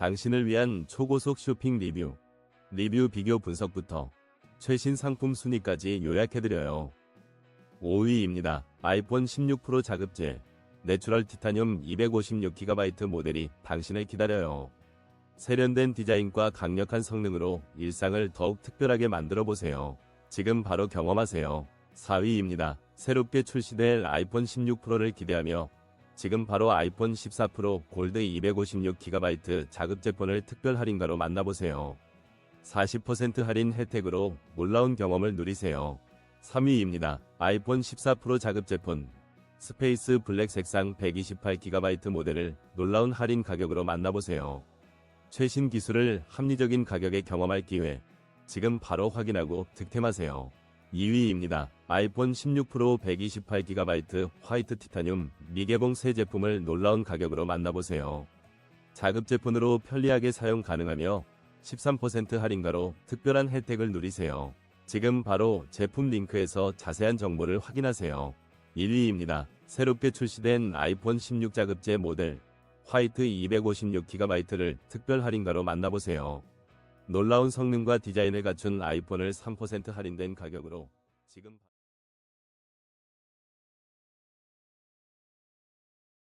당신을 위한 초고속 쇼핑 리뷰, 리뷰 비교 분석부터 최신 상품 순위까지 요약해드려요. 5위입니다. 아이폰 16 프로 자급제, 내추럴 티타늄 256GB 모델이 당신을 기다려요. 세련된 디자인과 강력한 성능으로 일상을 더욱 특별하게 만들어 보세요. 지금 바로 경험하세요. 4위입니다. 새롭게 출시될 아이폰 16 프로를 기대하며 지금 바로 아이폰 14 프로 골드 256GB 자급제폰을 특별 할인가로 만나보세요. 40% 할인 혜택으로 놀라운 경험을 누리세요. 3위입니다. 아이폰 14 프로 자급제폰 스페이스 블랙 색상 128GB 모델을 놀라운 할인 가격으로 만나보세요. 최신 기술을 합리적인 가격에 경험할 기회. 지금 바로 확인하고 득템하세요. 2위입니다. 아이폰 16 프로 128GB 화이트 티타늄 미개봉 새 제품을 놀라운 가격으로 만나보세요. 자급 제품으로 편리하게 사용 가능하며 13% 할인가로 특별한 혜택을 누리세요. 지금 바로 제품 링크에서 자세한 정보를 확인하세요. 1위입니다. 새롭게 출시된 아이폰 16 자급제 모델 화이트 256GB를 특별 할인가로 만나보세요. 놀라운 성능과 디자인을 갖춘 아이폰을 3% 할인된 가격으로 지금